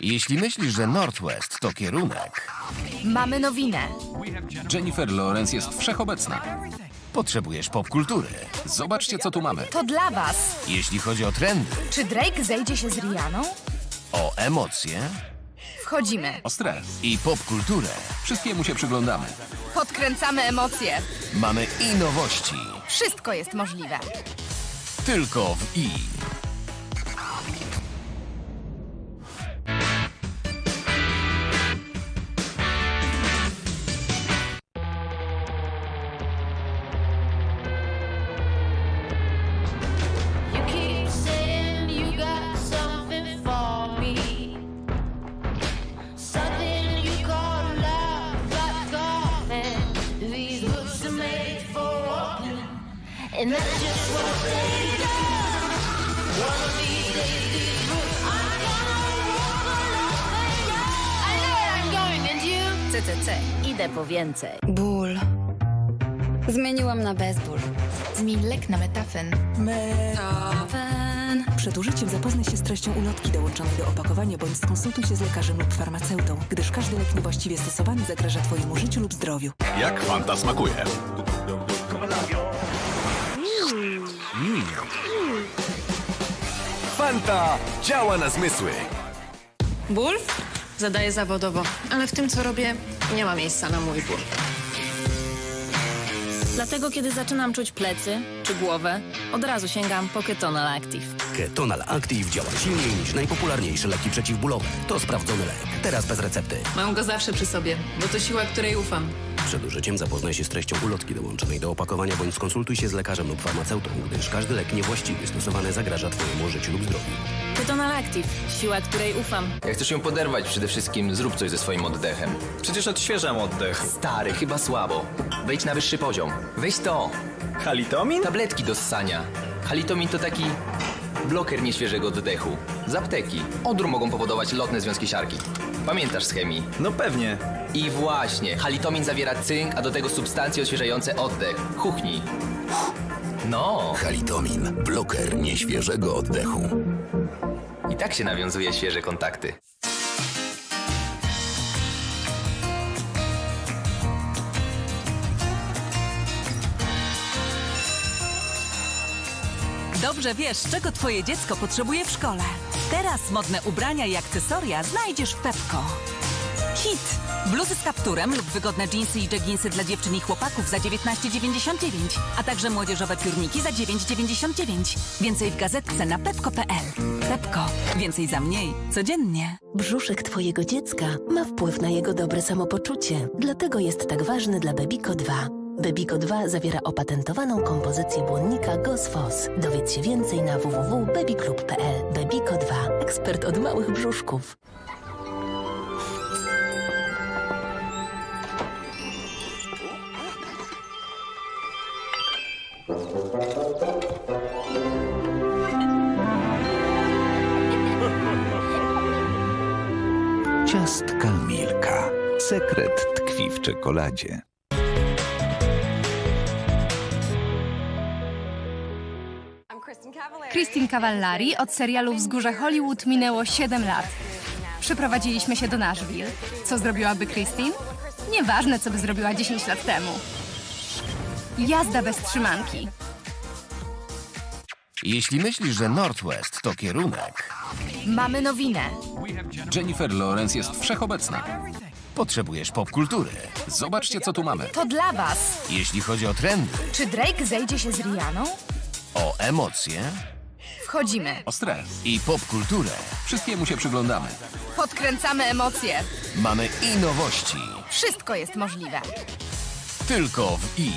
Jeśli myślisz, że Northwest to kierunek, Mamy nowinę. Jennifer Lawrence jest wszechobecna. potrzebujesz popkultury. Zobaczcie, co tu mamy. To dla was. Jeśli chodzi o trendy, Czy Drake zejdzie się z Rianą? o emocje Wchodzimy. O stres. i popkulturę, Wszystkiemu się przyglądamy. Podkręcamy emocje. mamy i nowości. Wszystko jest możliwe. Tylko w i. and that's just what they do. One of these days, these books are gonna walk along. I know where I'm going, and you? CCC. Idę po więcej. Ból. Zmieniłam na bezból. Zmień lek na metafen. Metafen. Przed użyciem zapoznaj się z treścią ulotki dołączonej do opakowania bądź skonsultuj się z lekarzem lub farmaceutą, gdyż każdy lek niewłaściwie stosowany zagraża Twojemu życiu lub zdrowiu. Jak Fanta smakuje? Fanta działa na zmysły. Ból? Zadaję zawodowo, ale w tym, co robię, nie ma miejsca na mój ból. Dlatego, kiedy zaczynam czuć plecy czy głowę, od razu sięgam po Ketonal Active. Ketonal Active działa silniej niż najpopularniejsze leki przeciwbólowe. To sprawdzony lek. Teraz bez recepty. Mam go zawsze przy sobie, bo to siła, której ufam. Przed użyciem zapoznaj się z treścią ulotki dołączonej do opakowania bądź skonsultuj się z lekarzem lub farmaceutą, gdyż każdy lek niewłaściwie stosowany zagraża Twojemu życiu lub zdrowiu. Ketonal Active. Siła, której ufam. Jak chcesz ją poderwać, przede wszystkim zrób coś ze swoim oddechem. Przecież odświeżam oddech. Stary, chyba słabo. Wejdź na wyższy poziom. Weź to. Halitomin? Tabletki do ssania. Halitomin to taki bloker nieświeżego oddechu. Z apteki. Odór mogą powodować lotne związki siarki. Pamiętasz z chemii? No pewnie. I właśnie, halitomin zawiera cynk, a do tego substancje odświeżające oddech. Chuchnij. No, Halitomin. Bloker nieświeżego oddechu. i tak się nawiązuje świeże kontakty. Dobrze wiesz, czego twoje dziecko potrzebuje w szkole. Teraz modne ubrania i akcesoria znajdziesz w Pepko. Hit! Bluzy z kapturem lub wygodne dżinsy i jogginsy dla dziewczyn i chłopaków za 19,99, a także młodzieżowe piórniki za 9,99. Więcej w gazetce na pepko.pl. Pepko. Więcej za mniej. Codziennie. Brzuszek twojego dziecka ma wpływ na jego dobre samopoczucie. Dlatego jest tak ważny dla Bebiko 2. Bebiko 2 zawiera opatentowaną kompozycję błonnika Gosfos. Dowiedz się więcej na www.bebiklub.pl. Bebiko 2. Ekspert od małych brzuszków. Ciastka Milka. Sekret tkwi w czekoladzie. Christine Cavallari od serialu Wzgórze Hollywood minęło 7 lat. Przeprowadziliśmy się do Nashville. Co zrobiłaby Christine? Nieważne, co by zrobiła 10 lat temu. Jazda bez trzymanki. Jeśli myślisz, że Northwest to kierunek, Mamy nowinę. Jennifer Lawrence jest wszechobecna. potrzebujesz popkultury. Zobaczcie, co tu mamy. To dla was. Jeśli chodzi o trendy, Czy Drake zejdzie się z Rianą? O emocje Wchodzimy. O stres. i popkulturę, Wszystkiemu się przyglądamy. Podkręcamy emocje. mamy i nowości. Wszystko jest możliwe. Tylko w i.